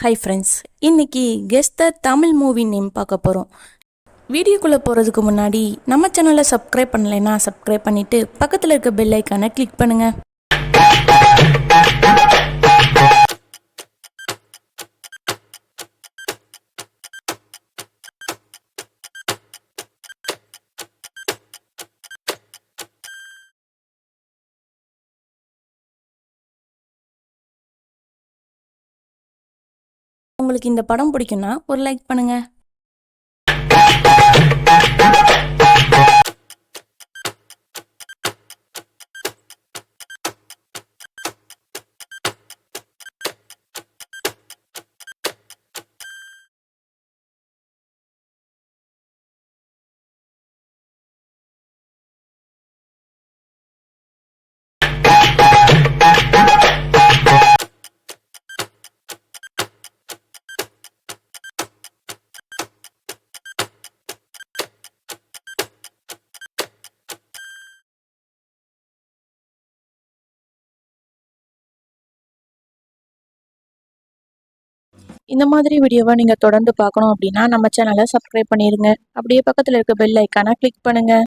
high friends இன்னைக்கு guess the Tamil movie name பார்க்க போகிறோம் வீடியோக்குள்ளே போகிறதுக்கு முன்னாடி நம்ம சேனலை சப்ஸ்கிரைப் பண்ணலைன்னா சப்ஸ்கிரைப் பண்ணிவிட்டு பக்கத்தில் இருக்க பெல் ஐக்கானை கிளிக் பண்ணுங்கள் உங்களுக்கு இந்த படம் பிடிக்கும்னா ஒரு லைக் பண்ணுங்கள் இந்த மாதிரி வீடியோவை நீங்கள் தொடர்ந்து பார்க்கணும் அப்படின்னா நம்ம சேனலை சப்ஸ்கிரைப் பண்ணிடுங்க அப்படியே பக்கத்தில் இருக்க பெல் ஐக்கானை கிளிக் பண்ணுங்கள்